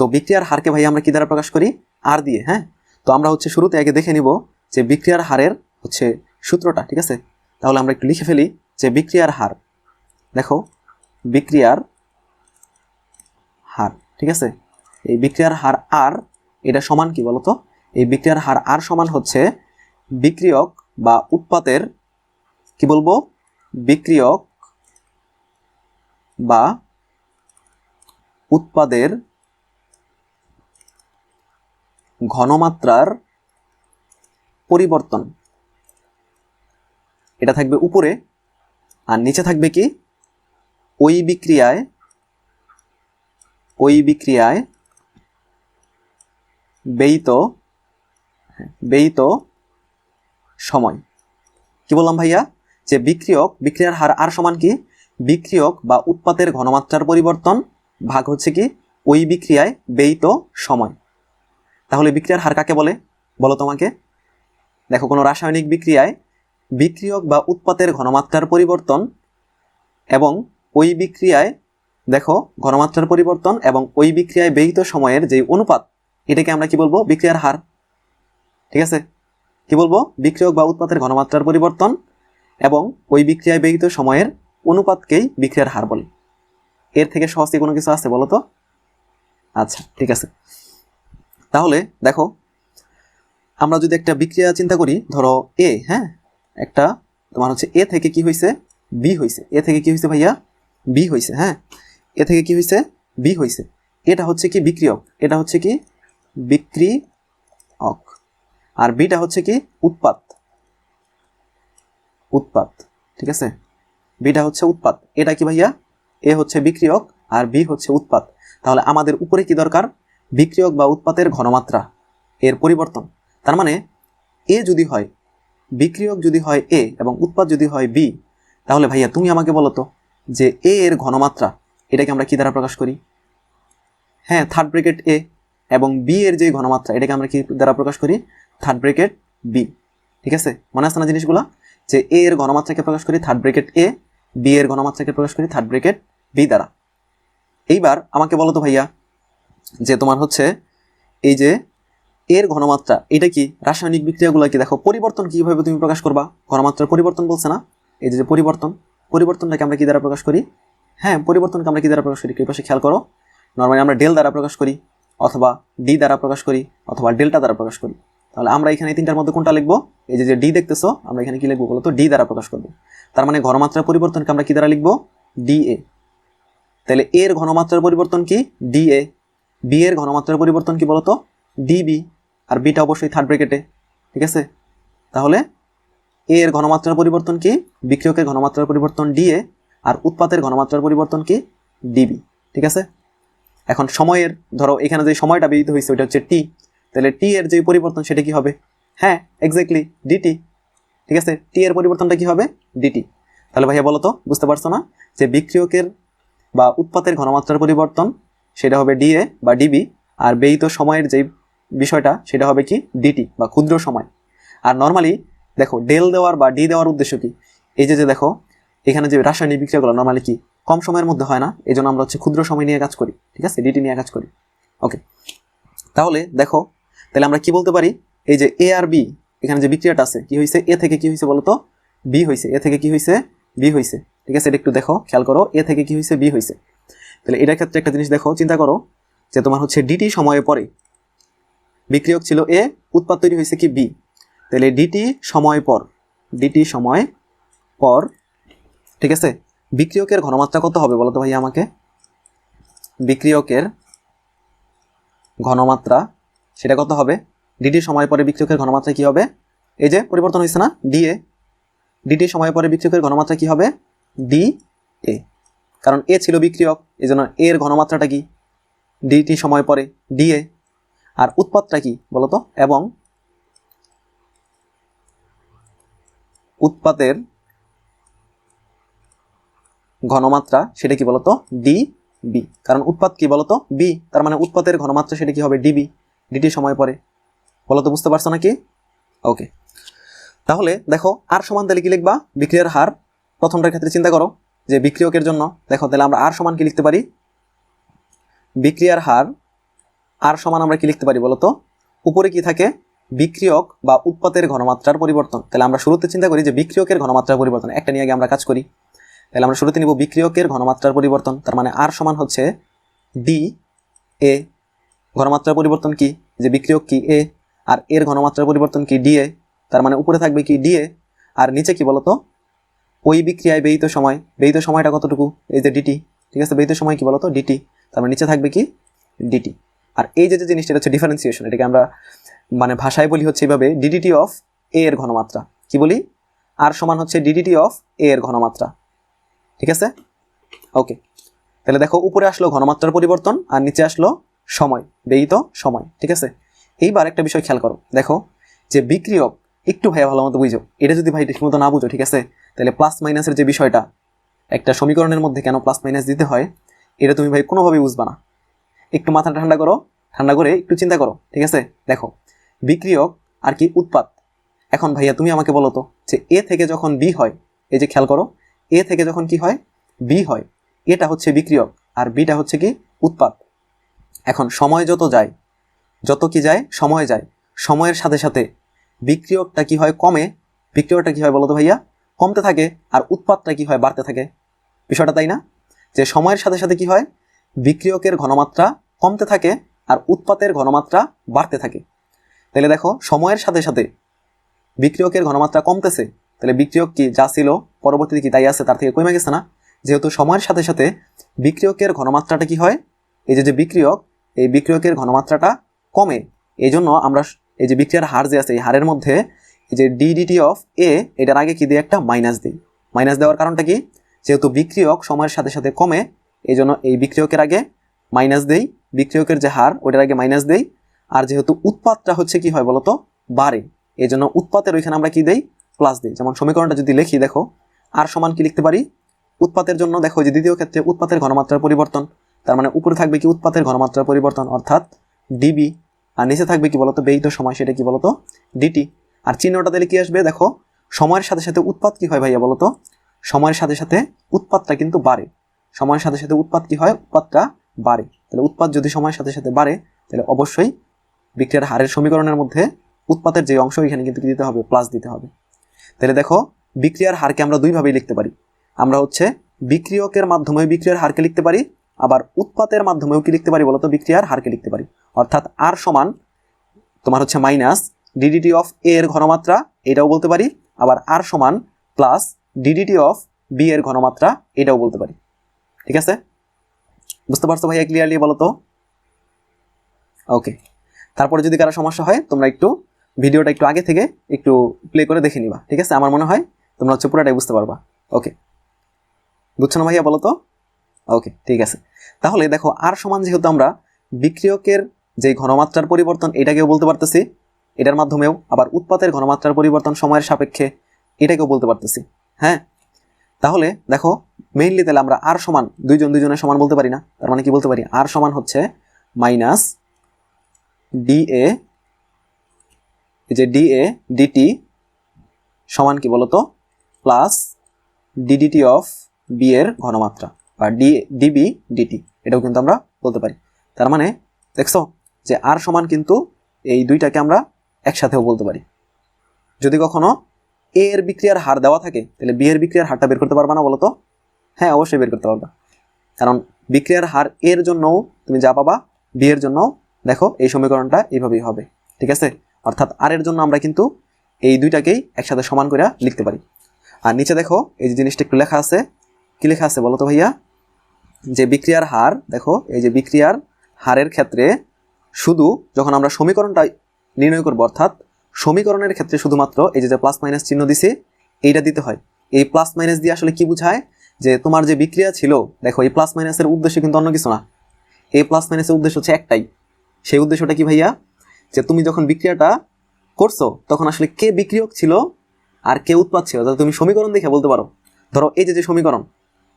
তো বিক্রিয়ার হারকে ভাই আমরা কি দ্বারা প্রকাশ করি? আর দিয়ে হ্যাঁ? তো আমরা হচ্ছে শুরুতে আগে দেখে নিব যে বিক্রিয়ার হারের হচ্ছে সূত্রটা, ঠিক আছে? তাহলে আমরা একটু লিখে ফেলি যে বিক্রিয়ার হার। দেখো, বিক্রিয়ার হার, ঠিক আছে? এই বিক্রিয়ার হার আর এটা সমান কি বলতো? এই বিক্রিয়ার হার আর সমান হচ্ছে বিক্রিয়ক বা উৎপাতের, কি বলব? বিক্রিয়ক বা উৎপাদের ঘনমাত্রার পরিবর্তন। এটা থাকবে উপরে, আর নিচে থাকবে কি? ওই বিক্রিয়ায় ওই বিক্রিয়ায় ব্যয়িত ব্যয়িত সময়। কি বললাম ভাইয়া? যে বিক্রিয়ক, বিক্রিয়ার হার আর সমান কি? বিক্রিয়ক বা উৎপাতের ঘনমাত্রার পরিবর্তন ভাগ হচ্ছে কি? ওই বিক্রিয়ায় ব্যয়িত সময়। তাহলে বিক্রিয়ার হার কাকে বলে? বলো তোমাকে। দেখো, কোনো রাসায়নিক বিক্রিয়ায় বিক্রিয়ক বা উৎপাতের ঘনমাত্রার পরিবর্তন এবং ওই বিক্রিয়ায়, দেখো, ঘনমাত্রার পরিবর্তন এবং ওই বিক্রিয়ায় ব্যয়িত সময়ের যে অনুপাত, এটাকে আমরা কি বলব? বিক্রিয়ার হার। ঠিক আছে? কি বলব? বিক্রিয়ক বা উৎপাতের ঘনমাত্রার পরিবর্তন এবং ওই বিক্রিয়ায় ব্যয়িত সময়ের অনুপাতকেই বিক্রিয়ার হার বলে। এর থেকে সহজ কোনো কিছু আছে বলো তো? আচ্ছা ঠিক আছে। তাহলে দেখো, আমরা যদি একটা বিক্রিয়া চিন্তা করি, ধরো এ হ্যাঁ? একটা, তোমার হচ্ছে এ থেকে কি হয়েছে বি হয়েছে এ থেকে কি হয়েছে ভাইয়া? বি হয়েছে হ্যাঁ? এ থেকে কি হয়েছে বি হয়েছে এটা হচ্ছে কি বিক্রিয়ক? এটা হচ্ছে কি বিক্রি বিক্রিয়ক। আর বিটা হচ্ছে কি উৎপাত। উৎপাত, ঠিক আছে? বিটা হচ্ছে উৎপাত। এটা কি ভাইয়া? এ হচ্ছে বিক্রিয়ক আর বি হচ্ছে উৎপাত। তাহলে আমাদের উপরে কি দরকার? বিক্রিয়ক বা উৎপাতের ঘনমাত্রা, এর পরিবর্তন। তার মানে এ যদি হয়, বিক্রিয়ক যদি হয় এ এবং উৎপাদ যদি হয় বি, তাহলে ভাইয়া তুমি আমাকে বলো তো যে এ এর ঘনমাত্রা, এটাকে আমরা কি দ্বারা প্রকাশ করি? হ্যাঁ থার্ড ব্রেকেট এ এবং বি এর যে ঘনমাত্রা, এটাকে আমরা কি দ্বারা প্রকাশ করি? থার্ড ব্রেকেট বি ঠিক আছে? মনে আসছে না জিনিসগুলো? যে এ এর ঘনমাত্রাকে প্রকাশ করি থার্ড ব্রেকেট এ বি এর ঘনমাত্রাকে প্রকাশ করি থার্ড ব্রেকেট বি দ্বারা। এইবার আমাকে বলো তো ভাইয়া যে তোমার হচ্ছে এই যে এর ঘনমাত্রা, এটা কি? রাসায়নিক বিক্রিয়াগুলো কি? দেখো, পরিবর্তন কীভাবে তুমি প্রকাশ করবা? ঘনমাত্রার পরিবর্তন বলছে না? এই যে পরিবর্তন, পরিবর্তনটাকে আমরা কী দ্বারা প্রকাশ করি? হ্যাঁ পরিবর্তনকে আমরা কী দ্বারা প্রকাশ করি? কি পাশে খেয়াল করো। নর্মালি আমরা ডেল দ্বারা প্রকাশ করি, অথবা ডি দ্বারা প্রকাশ করি, অথবা ডেল্টা দ্বারা প্রকাশ করি। তাহলে আমরা এখানে তিনটার মধ্যে কোনটা লিখব? এই যে যে ডি দেখতেছো, আমরা এখানে কি লিখব বলো তো? ডি দ্বারা প্রকাশ করব। তার মানে ঘনমাত্রার পরিবর্তনকে আমরা কী দ্বারা লিখব? ডি এ তাহলে এর ঘনমাত্রার পরিবর্তন কি? ডি এ বি এর ঘনমাত্রার পরিবর্তন কি বলতো? ডিবি আর বিটা অবশ্যই থার্ড ব্রেকেটে ঠিক আছে? তাহলে এ এর ঘনমাত্রার পরিবর্তন কি? বিক্রিয়কের ঘনমাত্রার পরিবর্তন ডিএ আর উৎপাতের ঘনমাত্রার পরিবর্তন কি? ডিবি ঠিক আছে? এখন সময়ের, ধরো এখানে যে সময়টা ব্যতীত হয়েছে, ওইটা হচ্ছে টি তাহলে টি এর যে পরিবর্তন সেটা কি হবে? হ্যাঁ এক্স্যাক্টলি ডিটি ঠিক আছে? টি এর পরিবর্তনটা কি হবে? ডিটি তাহলে ভাইয়া বলো তো বুঝতে পারছ না? যে বিক্রিয়কের বা উৎপাতের ঘনমাত্রার পরিবর্তন সেটা হবে ডিএ বা ডিবি আর ব্যয়িত সময়ের যে বিষয়টা, সেটা হবে কি? ডিটি বা ক্ষুদ্র সময়। আর নর্মালি দেখো ডেল দেওয়ার বা ডি দেওয়ার উদ্দেশ্য কি? এই যে যে দেখো, এখানে যে রাসায়নিক বিক্রিয়াগুলো নর্মালি কি? কম সময়ের মধ্যে হয় না এই জন্য আমরা হচ্ছে ক্ষুদ্র সময় নিয়ে কাজ করি, ঠিক আছে? ডিটি নিয়ে কাজ করি। ওকে তাহলে দেখো, তাহলে আমরা কি বলতে পারি? এই যে এ আর বি এখানে যে বিক্রিয়াটা আছে, কি হয়েছে এ থেকে কি হয়েছে বলো তো বি হয়েছে এ থেকে কি হয়েছে বি হয়েছে ঠিক আছে? এটা একটু দেখো, খেয়াল করো। এ থেকে কি হয়েছে বি হয়েছে তাহলে এটার ক্ষেত্রে একটা জিনিস দেখো, চিন্তা করো যে তোমার হচ্ছে ডিটি সময়ে পরে বিক্রিয়ক ছিল এ উৎপাদ তৈরি হয়েছে কি বি তাহলে ডিটি সময় পর ডিটি সময় পর, ঠিক আছে? বিক্রিয়কের ঘনমাত্রা কত হবে বলো তো ভাই আমাকে? বিক্রিয়কের ঘনমাত্রা, সেটা কত হবে? ডিটি সময় পরে বিক্রিয়কের ঘনমাত্রা কি হবে? এই যে, পরিবর্তন হয়েছে না? ডি এ ডিটি সময় পরে বিক্রিয়কের ঘনমাত্রা কি হবে? ডি এ কারণ এ ছিল বিক্রিয়ক এই জন্য এর ঘনমাত্রাটা কি? ডিটি সময় পরে ডি এ আর উৎপাদটা কি বলতো? এবং উৎপাতের ঘনমাত্রা সেটা কি বলতো? ডি বি কারণ উৎপাদ কি বলতো? বি তার মানে উৎপাতের ঘনমাত্রা সেটা কি হবে? ডিবি ডিটি সময় পরে। বলতো বুঝতে পারছ নাকি? ওকে তাহলে দেখো আর সমান তাহলে কি লিখবা? বিক্রিয়ার হার প্রথমটার ক্ষেত্রে চিন্তা করো। যে বিক্রিয়কের জন্য, দেখো তাহলে আমরা আর সমান কি লিখতে পারি? বিক্রিয়ার হার আর সমান আমরা কি লিখতে পারি বলতো? উপরে কি থাকে? বিক্রিয়ক বা উৎপাতের ঘনমাত্রার পরিবর্তন। তাহলে আমরা শুরুতে চিন্তা করি যে বিক্রিয়কের ঘনমাত্রার পরিবর্তন। একটা নিয়ে আগে আমরা কাজ করি। তাহলে আমরা শুরুতে নিব বিক্রিয়কের ঘনমাত্রার পরিবর্তন। তার মানে আর সমান হচ্ছে ডি এ ঘনমাত্রার পরিবর্তন কি? যে বিক্রিয়ক কি? এ আর এর ঘনমাত্রার পরিবর্তন কি? ডি এ তার মানে উপরে থাকবে কি? ডি এ আর নিচে কি বলতো? ওই বিক্রিয়ায় ব্যয়িত সময়, ব্যয়িত সময়টা কতটুকু? এই যে ডিটি ঠিক আছে? ব্যয়িত সময় কি বলতো? ডিটি তার মানে নিচে থাকবে কি? ডিটি আর এই যে যে জিনিসটা হচ্ছে ডিফারেন্সিয়েশন এটাকে আমরা মানে ভাষায় বলি হচ্ছে এইভাবে ডিডিটি অফ এ এর ঘনমাত্রা। কি বলি? আর সমান হচ্ছে ডিডিটি অফ এ এর ঘনমাত্রা। ঠিক আছে? ওকে তাহলে দেখো, উপরে আসলো ঘনমাত্রার পরিবর্তন আর নিচে আসলো সময়, ব্যয়িত সময়। ঠিক আছে? এইবার একটা বিষয় খেয়াল করো। দেখো, যে বিক্রিয়ক, একটু ভাইয়া ভালো মতো বুঝো। এটা যদি ভাই ঠিকমতো না বুঝো, ঠিক আছে? তাহলে প্লাস মাইনাসের যে বিষয়টা, একটা সমীকরণের মধ্যে কেন প্লাস মাইনাস দিতে হয়, এটা তুমি ভাই কোনোভাবেই বুঝবা না। একটু মাথা ঠান্ডা করো, ঠান্ডা করে একটু চিন্তা করো, ঠিক আছে? দেখো, বিক্রিয়ক আর কি উৎপাদ এখন ভাইয়া তুমি আমাকে বলো তো, যে এ থেকে যখন বি হয়, এই যে খেয়াল করো এ থেকে যখন কি হয়? বি হয়। এটা হচ্ছে বিক্রিয়ক আর বিটা হচ্ছে কি? উৎপাদ এখন সময় যত যায়, যত কি যায়? সময় যায়। সময়ের সাথে সাথে বিক্রিয়কটা কি হয়? কমে। বিক্রিয়কটা কি হয় বলো তো ভাইয়া? কমতে থাকে আর উৎপাদটা কি হয় বাড়তে থাকে? বিষয়টা তাই না? যে সময়ের সাথে সাথে কি হয়? বিক্রিয়কের ঘনমাত্রা কমতে থাকে আর উৎপাতের ঘনমাত্রা বাড়তে থাকে। তাহলে দেখো, সময়ের সাথে সাথে বিক্রিয়কের ঘনমাত্রা কমতেছে, তাহলে বিক্রিয়ক কি যা ছিল, পরবর্তীতে কি তাই আছে, তার থেকে কমে গেছে না? যেহেতু সময়ের সাথে সাথে বিক্রিয়কের ঘনমাত্রাটা কি হয়? এই যে যে বিক্রিয়ক, এই বিক্রিয়কের ঘনমাত্রাটা কমে। এই জন্য আমরা এই যে বিক্রিয়ার হার যে আছে, এই হারের মধ্যে যে ডিডিটি অফ এ এটার আগে কি দিয়ে একটা মাইনাস দিই মাইনাস দেওয়ার কারণটা কি? যেহেতু বিক্রিয়ক সময়ের সাথে সাথে কমে এই জন্য এই বিক্রিয়কের আগে মাইনাস দেই। বিক্রিয়কের যে হার ওইটার আগে মাইনাস দেই। আর যেহেতু উৎপাদটা হচ্ছে কি হয় বলতো? বাড়ে। এই জন্য উৎপাতের ওইখানে আমরা কি দেই? প্লাস দিই। যেমন সমীকরণটা যদি লিখি, দেখো, আর সমান কি লিখতে পারি? উৎপাতের জন্য দেখো যে দ্বিতীয় ক্ষেত্রে উৎপাতের ঘনমাত্রার পরিবর্তন। তার মানে উপরে থাকবে কি উৎপাতের ঘনমাত্রার পরিবর্তন? অর্থাৎ ডিবি আর নিচে থাকবে কি বলতো? ব্যয়িত সময়, সেটা কি বলতো? ডিটি আর চিহ্নটা দিলে কি আসবে? দেখো, সময়ের সাথে সাথে উৎপাদ কি হয় ভাইয়া বলতো সময়ের সাথে সাথে উৎপাদটা কিন্তু বাড়ে। সময়ের সাথে সাথে উৎপাদ কি হয়? উৎপাদটা বাড়ে। তাহলে উৎপাদ যদি সময়ের সাথে সাথে বাড়ে, তাহলে অবশ্যই বিক্রিয়ার হারের সমীকরণের মধ্যে উৎপাতের যে অংশ, এখানে কিন্তু দিতে হবে? প্লাস দিতে হবে। তাহলে দেখো, বিক্রিয়ার হারকে আমরা দুইভাবেই লিখতে পারি। আমরা হচ্ছে বিক্রিয়কের মাধ্যমে বিক্রিয়ার হারকে লিখতে পারি, আবার উৎপাতের মাধ্যমেও কি লিখতে পারি বলতো বিক্রিয়ার হারকে লিখতে পারি। অর্থাৎ আর সমান তোমার হচ্ছে মাইনাস ডিডিটি অফ এ এর ঘনমাত্রা, এটাও বলতে পারি। আবার আর সমান প্লাস ডিডিটি অফ বি এর ঘনমাত্রা, এটাও বলতে পারি। ঠিক আছে? বুঝতে পারছ ভাইয়া ক্লিয়ারলি বলো তো ওকে তারপরে যদি কারও সমস্যা হয়, তোমরা একটু ভিডিওটা একটু আগে থেকে একটু প্লে করে দেখে নিবা। ঠিক আছে? আমার মনে হয় তোমরা হচ্ছে পুরোটাই বুঝতে পারবা। ওকে বুঝছ না ভাইয়া বলো তো ওকে ঠিক আছে। তাহলে দেখো আর সমান যেহেতু আমরা বিক্রিয়কের যে ঘনমাত্রার পরিবর্তন, এটাকেও বলতে পারতেছি। এটার মাধ্যমেও আবার উৎপাতের ঘনমাত্রার পরিবর্তন সময়ের সাপেক্ষে এটাকেও বলতে পারতেছি। হ্যাঁ? তাহলে দেখো মেইনলি তাহলে আমরা আর সমান দুইজন দুইজনের সমান বলতে পারি না। তার মানে কি বলতে পারি? আর সমান হচ্ছে মাইনাস ডি এ যে ডি এ ডিটি সমান কি বলতো? প্লাস ডিডিটি অফ বি এর ঘনমাত্রা, বা ডি ডিবি ডিটি এটাও কিন্তু আমরা বলতে পারি। তার মানে দেখছ যে আর সমান কিন্তু এই দুইটাকে আমরা একসাথেও বলতে পারি। যদি কখনো এ এর বিক্রিয়ার হার দেওয়া থাকে, তাহলে বি এর বিক্রিয়ার হারটা বের করতে পারবা না বলো তো হ্যাঁ অবশ্যই বের করতে পারবা। কারণ বিক্রিয়ার হার এর জন্যও তুমি যা পাবা বি এর জন্য দেখো এই সমীকরণটা এইভাবেই হবে। ঠিক আছে? অর্থাৎ আর এর জন্য আমরা কিন্তু এই দুইটাকেই একসাথে সমান করে লিখতে পারি। আর নিচে দেখো, এই যে জিনিসটা একটু লেখা আছে, কি লেখা আছে বলো তো ভাইয়া? যে বিক্রিয়ার হার, দেখো, এই যে বিক্রিয়ার হারের ক্ষেত্রে শুধু যখন আমরা সমীকরণটা নির্ণয় করব, অর্থাৎ সমীকরণের ক্ষেত্রে শুধুমাত্র এই যে প্লাস মাইনাস চিহ্ন দিছে, এইটা দিতে হয়। এই প্লাস মাইনাস দিয়ে আসলে কি বোঝায়? যে তোমার যে বিক্রিয়া ছিল, দেখো এই প্লাস মাইনাসের উদ্দেশ্য কিন্তু অন্য কিছু না। এই প্লাস মাইনাসের উদ্দেশ্য হচ্ছে একটাই। সেই উদ্দেশ্যটা কি ভাইয়া? যে তুমি যখন বিক্রিয়াটা করছ, তখন আসলে কে বিক্রিয়ক ছিল আর কে উৎপাদ ছিল? যাতে তুমি সমীকরণ দেখে বলতে পারো। ধরো এই যে যে সমীকরণ,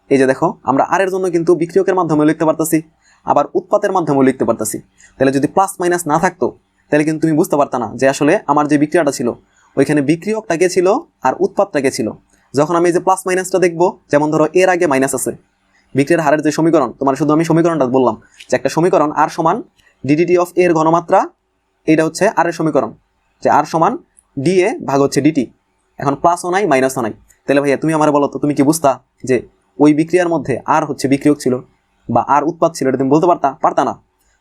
এই যে দেখো, আমরা আর এর জন্য কিন্তু বিক্রিয়কের মাধ্যমে লিখতে পারতেছি, আবার উৎপাতের মাধ্যমেও লিখতে পারতেছি। তাহলে যদি প্লাস মাইনাস না থাকতো তাহলে কিন্তু তুমি বুঝতে পারতা না যে আসলে আমার যে বিক্রিয়াটা ছিল, ওইখানে বিক্রিয়কটা কে ছিল আর উৎপাদটা কে ছিল। যখন আমি যে প্লাস মাইনাসটা দেখব, যেমন ধরো এর আগে মাইনাস আছে। বিক্রিয়ার হারের যে সমীকরণ, তোমার শুধু আমি সমীকরণটা বললাম, যে একটা সমীকরণ আর সমান ডিডিটি অফ এর ঘনমাত্রা, এইটা হচ্ছে আর এর সমীকরণ, যে আর সমান ডি এ ভাগ হচ্ছে ডিটি এখন প্লাসও নাই মাইনাসও নাই। তাহলে ভাইয়া তুমি আমার বলো তো, তুমি কি বুঝতা যে ওই বিক্রিয়ার মধ্যে আর হচ্ছে বিক্রিয়ক ছিল বা আর উৎপাদ ছিল, এটা তুমি বলতে পারতা পারতা না?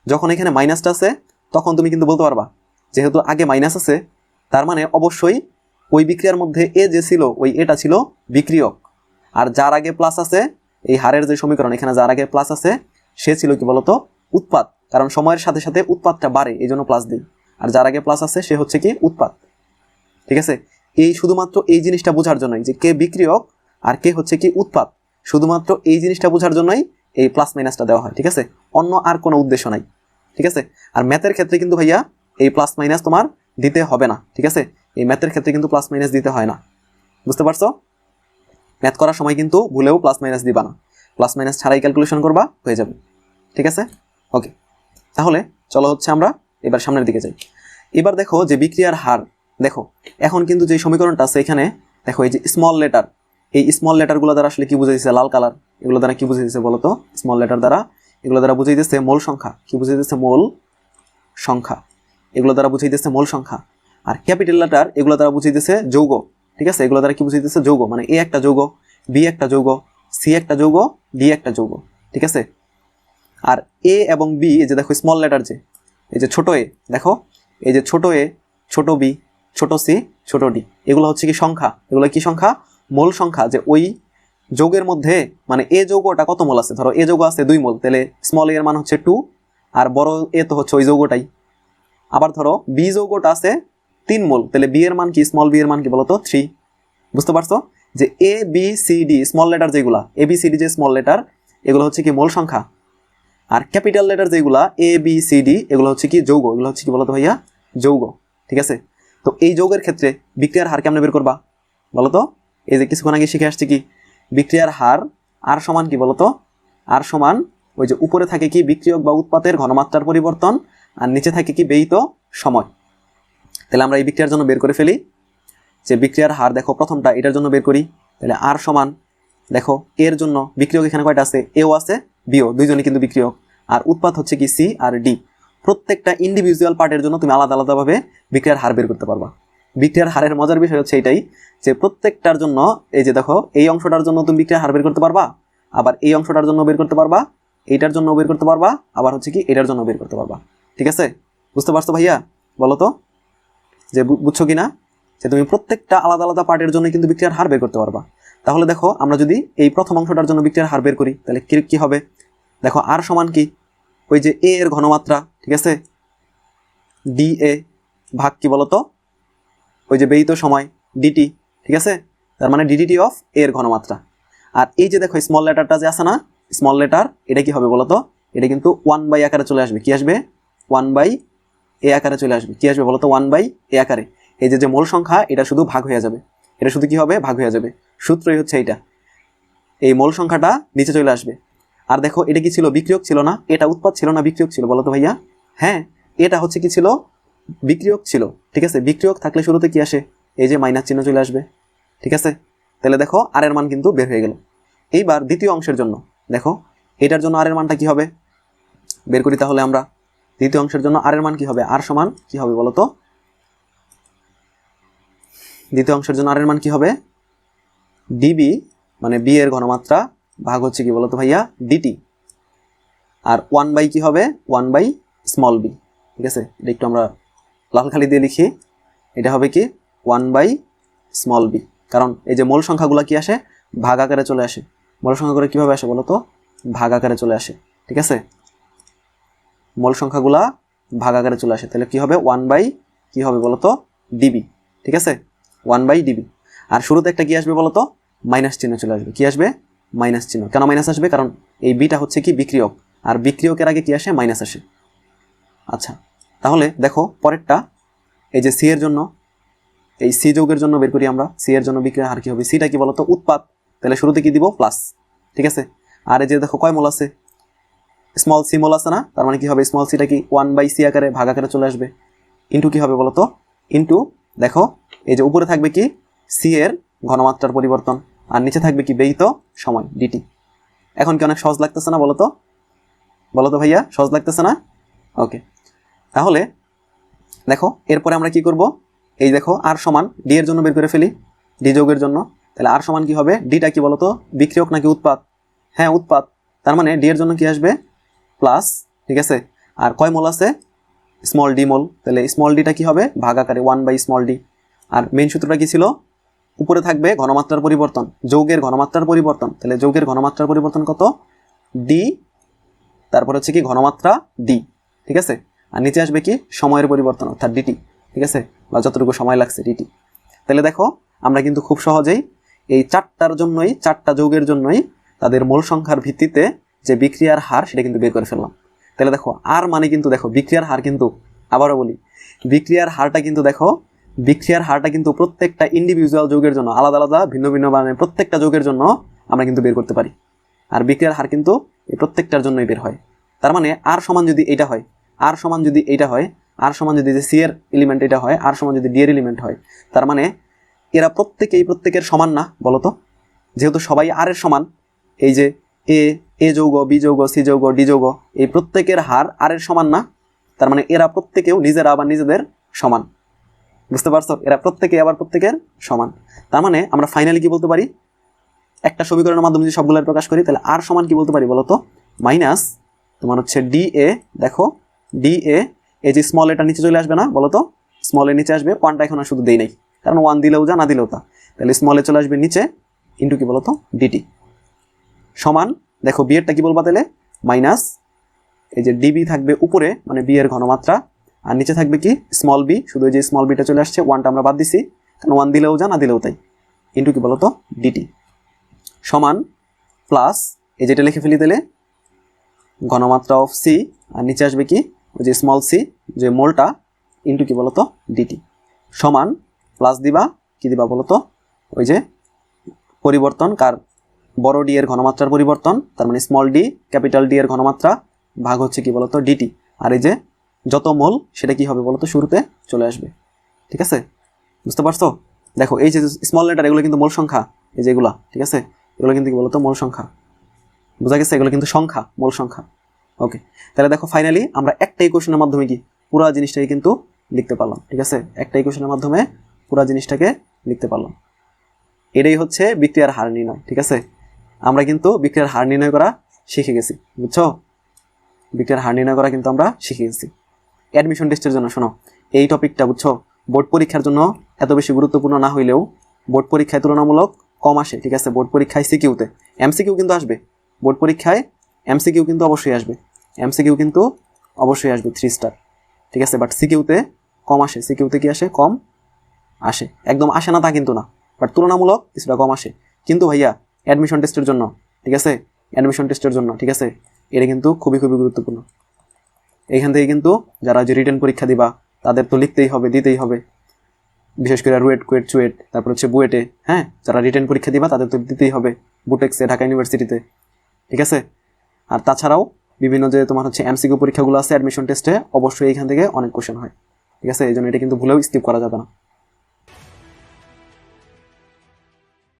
যখন এখানে মাইনাসটা আছে তখন তুমি কিন্তু বলতে পারবা, যেহেতু আগে মাইনাস আছে, তার মানে অবশ্যই ওই বিক্রিয়ার মধ্যে এ যে ছিল, ওই এটা ছিল বিক্রিয়ক। আর যার আগে প্লাস আছে, এই হারের যে সমীকরণ, এখানে যার আগে প্লাস আছে, সে ছিল কি বলতো? উৎপাদ কারণ সময়ের সাথে সাথে উৎপাদটা বাড়ে, এই জন্য প্লাস দিই। আর যার আগে প্লাস আছে, সে হচ্ছে কি উৎপাদ ঠিক আছে? এই শুধুমাত্র এই জিনিসটা বোঝার জন্যই যে কে বিক্রিয়ক আর কে হচ্ছে কি উৎপাদ শুধুমাত্র এই জিনিসটা বোঝার জন্যই এই প্লাস মাইনাসটা দেওয়া হয়, ঠিক আছে? অন্য আর কোনো উদ্দেশ্য নাই। ঠিক আছে? আর ম্যাথের ক্ষেত্রে কিন্তু ভাইয়া এই প্লাস মাইনাস তোমার দিতে হবে না, ঠিক আছে? এই ম্যাথের ক্ষেত্রে কিন্তু প্লাস মাইনাস দিতে হয় না। বুঝতে পারছ? ম্যাথ করার সময় কিন্তু ভুলেও প্লাস মাইনাস দিবা না। প্লাস মাইনাস ছাড়াই ক্যালকুলেশন করবা, হয়ে যাবে। ঠিক আছে? ওকে তাহলে চলো হচ্ছে আমরা এবার সামনের দিকে যাই। এবার দেখো যে বিক্রিয়ার হার, দেখো, এখন কিন্তু যে সমীকরণটা আছে এখানে, দেখো এই যে স্মল লেটার এই স্মল লেটারগুলো দ্বারা আসলে কি বুঝে দিচ্ছে লাল কালার এগুলো দ্বারা কি বুঝে দিচ্ছে বলো তো স্মল লেটার দ্বারা এগুলো দ্বারা বুঝিয়ে দিচ্ছে মোল সংখ্যা। কি বুঝিয়ে দিচ্ছে মোল সংখ্যা। এগুলো দ্বারা বুঝিয়ে দিচ্ছে মোল সংখ্যা। আর ক্যাপিটাল লেটার এগুলো দ্বারা বুঝিয়ে দিচ্ছে যৌগ। ঠিক আছে? এগুলো দ্বারা কি বুঝিয়ে দিচ্ছে যৌগ। মানে এ একটা যৌগ, বি একটা যৌগ, সি একটা যৌগ, ডি একটা যৌগ। ঠিক আছে? আর এ এবং বি, এই যে দেখো স্মল লেটার যে, এই যে ছোট এ, দেখো? এই যে ছোট এ, ছোট বি, ছোট সি, ছোট ডি। এগুলো হচ্ছে কি সংখ্যা? এগুলো কি সংখ্যা? মোল সংখ্যা। যে ওই যৌগের মধ্যে মানে এ যৌগটা কত মোল আছে? ধরো, এ যৌগ আছে দুই মোল, তাহলে স্মল এর মান হচ্ছে টু আর বড় এ তো হচ্ছে ওই যৌগটাই। আবার ধরো বি যৌগটা আছে তিন মোল, তাহলে বি এর মান কি? স্মল বি এর মান কি বলতো? থ্রি বুঝতে পারছ? যে A B C D small letter যেগুলা এ বি সি ডি যে স্মল লেটার এগুলো হচ্ছে কি মোল সংখ্যা। আর ক্যাপিটাল লেটার যেগুলা এ বি সি ডি এগুলো হচ্ছে কি যৌগ, এগুলো হচ্ছে কি বলতো ভাইয়া? যৌগ, ঠিক আছে? তো এই যৌগের ক্ষেত্রে বিক্রিয়ার হার কেমনে বের করবা? বলতো? এই যে কিছুক্ষণ আগে শিখে আসছে কি? বিক্রিয়ার হার, আর সমান কি বলতো? আর সমান ওই যে উপরে থাকে কি বিক্রিয়ক বা উৎপাতের ঘনমাত্রার পরিবর্তন, আর নিচে থাকে কি ব্যয়িত সময়। তাহলে আমরা এই বিক্রিয়ার জন্য বের করে ফেলি। যে বিক্রিয়ার হার, দেখো প্রথমটা, এটার জন্য বের করি। তাহলে আর সমান, দেখো, এর জন্য বিক্রিয়ক এখানে কয়টা আছে? এও আছে, বিও, দুইজনই কিন্তু বিক্রিয়ক। আর উৎপাদ হচ্ছে কি সি আর ডি। প্রত্যেকটা ইন্ডিভিজুয়াল পার্টের জন্য তুমি আলাদা আলাদাভাবে বিক্রিয়ার হার বের করতে পারবা। বিক্রিয়ার হারের মজার বিষয় হচ্ছে এটাই যে প্রত্যেকটার জন্য, এই যে দেখো, এই অংশটার জন্য তুমি বিক্রিয়ার হার বের করতে পারবা, আবার এই অংশটার জন্য বের করতে পারবা, এইটার জন্য বের করতে পারবা, আবার হচ্ছে কি এটার জন্য বের করতে পারবা। ঠিক আছে? বুঝতে পারছ ভাইয়া? বলো তো? যে বুঝছ কি না যে তুমি প্রত্যেকটা আলাদা আলাদা পার্টের জন্য কিন্তু বিক্রিয়ার হার বের করতে পারবা। তাহলে দেখো, আমরা যদি এই প্রথম অংশটার জন্য বিক্রিয়ার হার বের করি, তাহলে কি কি হবে? দেখো, আর সমান কি? ওই যে এ এর ঘনমাত্রা, ঠিক আছে? ডি এ ভাগ কি বলতো? ওই যে ব্যয়িত সময় ডিটি ঠিক আছে? তার মানে ডিডিটি অফ এর ঘনমাত্রা। আর এই যে দেখো স্মল লেটারটা যে আছে না স্মল লেটার এটা কি হবে বলতো? এটা কিন্তু ওয়ান বাই আকারে চলে আসবে। কি আসবে? ওয়ান বাই এ আকারে চলে আসবে। কি আসবে বলতো? ওয়ান বাই এ আকারে। এই যে যে মোল সংখ্যা, এটা শুধু ভাগ হয়ে যাবে। এটা শুধু কি হবে? ভাগ হয়ে যাবে। সূত্রই হচ্ছে এইটা। এই মোল সংখ্যাটা নিচে চলে আসবে। আর দেখো, এটা কি ছিল? বিক্রিয়ক ছিল না। এটা উৎপাদ ছিল না, বিক্রিয়ক ছিল বলো তো ভাইয়া? হ্যাঁ এটা হচ্ছে কি ছিল? বিক্রিয়ক ছিল, ঠিক আছে? বিক্রিয়ক থাকলে শুরুতে কি আসে? এই যে মাইনাস চিহ্ন চলে আসবে, ঠিক আছে? তাহলে দেখো আর এর মান কিন্তু বের হয়ে গেল। এইবার দ্বিতীয় অংশের জন্য, দেখো, এটার জন্য আর এর মানটা কি হবে? বের করি তাহলে আমরা। দ্বিতীয় অংশের জন্য আর এর মান কি হবে? আর সমান কি হবে বলো তো দ্বিতীয় অংশের জন্য আর এর মান কি হবে? ডিবি মানে বি এর ঘনমাত্রা ভাগ হচ্ছে কি বলতো ভাইয়া? ডিটি আর ওয়ান বাই কি হবে? ওয়ান বাই স্মল বি ঠিক আছে? এটা একটু আমরা লাল খালি দিয়ে লিখি, এটা হবে কি ওয়ান বাই স্মল বি কারণ এই যে মূল সংখ্যাগুলো কি আসে? ভাগ আকারে চলে আসে। মূল সংখ্যাগুলো কীভাবে আসে বলো তো ভাগ আকারে চলে আসে। ঠিক আছে? মূল সংখ্যাগুলা ভাগ আকারে চলে আসে। তাহলে কি হবে? ওয়ান বাই কি হবে বলো তো ডিবি ঠিক আছে? ওয়ান বাই ডিবি আর শুরুতে একটা কি আসবে বলো তো মাইনাস চিহ্ন চলে আসবে। কি আসবে? মাইনাস চিহ্ন। কেন মাইনাস আসবে? কারণ এই বিটা হচ্ছে কি বিক্রিয়ক। আর বিক্রিয়কের আগে কি আসে? মাইনাস আসে। আচ্ছা। তাহলে দেখো পরেরটা, এই যে সি এর জন্য, এই সি যৌগের জন্য বের করি আমরা সি এর জন্য বিক্রিয়ার হার কি হবে? সিটা কি বলতো? উৎপাদ। তাহলে শুরুতে কি দিব? প্লাস ঠিক আছে? আর এই যে দেখো কয় মোল আছে? স্মল সি মোল আছে না? তার মানে কি হবে? স্মল সিটা কি ওয়ান বাই সি আকারে, ভাগ আকারে চলে আসবে। ইন্টু কি হবে বলতো? ইন্টু দেখো, এই যে উপরে থাকবে কি? সি এর ঘনমাত্রার পরিবর্তন। আর নিচে থাকবে কি? ব্যয়িত সময় ডিটি এখন কি অনেক সহজ লাগতেছে না বলতো? বলতো ভাইয়া, সহজ লাগতেছে না? ওকে তাহলে দেখো, এরপরে আমরা কি করব? এই দেখো আর সমান ডি এর জন্য বের করে ফেলি ডি যোগের জন্য। তাহলে আর সমান কি হবে? ডিটা কি বলতো? বিক্রিয়ক নাকি উৎপাদ হ্যাঁ উৎপাদ তার মানে ডি এর জন্য কি আসবে? প্লাস ঠিক আছে? আর কয় মোল আছে? Small D mole. তাহলে স্মল ডিটা কি হবে? ভাগ আকারে ওয়ান বাই স্মল ডি আর মেন সূত্রটা কি ছিল? উপরে থাকবে ঘনমাত্রার পরিবর্তন, যৌগের ঘনমাত্রার পরিবর্তন। তাহলে যৌগের ঘনমাত্রার পরিবর্তন কত? ডি তারপর হচ্ছে কি ঘনমাত্রা ডি ঠিক আছে? আর নিচে আসবে কি? সময়ের পরিবর্তন, অর্থাৎ ডিটি ঠিক আছে? বা যতটুকু সময় লাগছে ডিটি তাহলে দেখো, আমরা কিন্তু খুব সহজেই এই চারটার জন্যই, চারটা যৌগের জন্যই তাদের মূল সংখ্যার ভিত্তিতে যে বিক্রিয়ার হার, সেটা কিন্তু বের করে ফেললাম। তাহলে দেখো, আর মানে কিন্তু দেখো, বিক্রিয়ার হার কিন্তু, আবারও বলি, বিক্রিয়ার হারটা কিন্তু দেখো, বিক্রিয়ার হারটা কিন্তু প্রত্যেকটা ইন্ডিভিজুয়াল যৌগের জন্য, আলাদা আলাদা, ভিন্ন ভিন্ন মানে প্রত্যেকটা যৌগের জন্য আমরা কিন্তু বের করতে পারি। আর বিক্রিয়ার হার কিন্তু এই প্রত্যেকটার জন্যই বের হয়। তার মানে আর সমান যদি এটা হয় আর সমান যদি এইটা হয়, আর সমান যদি যে সি এর এলিমেন্ট এটা হয়, আর সমান যদি ডি এর এলিমেন্ট হয়, তার মানে এরা প্রত্যেকেই প্রত্যেকের সমান না, বলতো? যেহেতু সবাই আর এর সমান, এই যে এ এ যৌগ বি যৌগ সি যৌগ ডি যৌগ, এই প্রত্যেকের হার আর এর সমান না, তার মানে এরা প্রত্যেকেও নিজেরা আবার নিজেদের সমান। বুঝতে পারছ? এরা প্রত্যেকে আবার প্রত্যেকের সমান। তার মানে আমরা ফাইনালি কি বলতে পারি? একটা সমীকরণের মাধ্যমে যদি সবগুলো প্রকাশ করি, তাহলে আর সমান কি বলতে পারি বলতো? মাইনাস তোমার হচ্ছে ডি এ দেখো ডি এ এই যে স্মল এটা নিচে চলে আসবে না, বলতো? স্মল এর নিচে আসবে ওয়ানটা এখন আর শুধু দেই নাই। কারণ ওয়ান দিলেও যা, না দিলেও তা। তাহলে স্মলে চলে আসবে নিচে ইন্টু কি বলতো? ডিটি সমান, দেখো বিয়েরটা কি বলবা তাহলে? মাইনাস এই যে ডিবি থাকবে উপরে মানে বি এর ঘনমাত্রা। আর নিচে থাকবে কি? স্মল বি শুধু যে স্মল বিটা চলে আসছে ওয়ানটা আমরা বাদ দিছি। কারণ ওয়ান দিলেও যা, না দিলেও তাই। ইন্টু কি বলতো? ডিটি সমান প্লাস এই যেটা লিখে ফেলি দিলে ঘনমাত্রা অফ সি আর নিচে আসবে কি? ওই যে স্মল সি যে মোলটা ইন্টু কি বলতো? ডিটি সমান প্লাস দিবা, কি দিবা বলতো? ওই যে পরিবর্তন, কার বড় ডি এর ঘনমাত্রার পরিবর্তন, তার মানে স্মল ডি ক্যাপিটাল ডি এর ঘনমাত্রা ভাগ হচ্ছে কি বলতো? ডিটি আর এই যে যত মোল, সেটা কি হবে বলতো? শুরুতে চলে আসবে। ঠিক আছে? বুঝতে পারছ? দেখো, এই যে স্মল লেটার এগুলো কিন্তু মোল সংখ্যা, এই যে যেগুলা ঠিক আছে? এগুলো কিন্তু কি বলতো? মোল সংখ্যা। বোঝা গেছে? এগুলো কিন্তু সংখ্যা, মোল সংখ্যা। ওকে তাহলে দেখো ফাইনালি আমরা একটা ইকুয়েশনের মাধ্যমে কি? পুরো জিনিসটাকে কিন্তু লিখতে পারলাম, ঠিক আছে? একটা ইকুয়েশনের মাধ্যমে পুরো জিনিসটাকে লিখতে পারলাম। এটাই হচ্ছে বিক্রিয়ার হার নির্ণয়, ঠিক আছে? আমরা কিন্তু বিক্রিয়ার হার নির্ণয় করা শিখে গেছি, বুঝছ? বিক্রিয়ার হার নির্ণয় করা কিন্তু আমরা শিখে গেছি। অ্যাডমিশন টেস্টের জন্য, শোনো, এই টপিকটা বুঝছ? বোর্ড পরীক্ষার জন্য এত বেশি গুরুত্বপূর্ণ না হইলেও বোর্ড পরীক্ষায় তুলনামূলক কম আসে, ঠিক আছে? বোর্ড পরীক্ষায় সিকিউতে এমসিকিউ কিন্তু আসবে। বোর্ড পরীক্ষায় এমসিকিউ কিন্তু অবশ্যই আসবে। এমসিকিউ কিন্তু অবশ্যই আসবে থ্রি স্টার ঠিক আছে? বাট সিকিউতে কম আসে। সিকিউতে কি আসে? কম আসে। একদম আসে না তা কিন্তু না। বাট তুলনামূলক কিছুটা কম আসে। কিন্তু ভাইয়া অ্যাডমিশন টেস্টের জন্য, ঠিক আছে? অ্যাডমিশন টেস্টের জন্য, ঠিক আছে? এটা কিন্তু খুবই খুবই গুরুত্বপূর্ণ। এইখান থেকে কিন্তু যারা যে রিটার্ন পরীক্ষা দিবা, তাদের তো লিখতেই হবে, দিতেই হবে। বিশেষ করে রুয়েট, কুয়েট, চুয়েট, তারপর হচ্ছে বুয়েটে হ্যাঁ? যারা রিটার্ন পরীক্ষা দিবা, তাদের তো দিতেই হবে। বুটেক্সে, ঢাকা ইউনিভার্সিটিতে ঠিক আছে? আর তাছাড়াও বিভিন্ন যে তোমার হচ্ছে এমসিকিউ পরীক্ষাগুলো আছে অ্যাডমিশন টেস্টে অবশ্যই এখান থেকে অনেক কোশ্চেন হয়। ঠিক আছে? এই জন্য এটা কিন্তু ভুলেও স্কিপ করা যাবে না।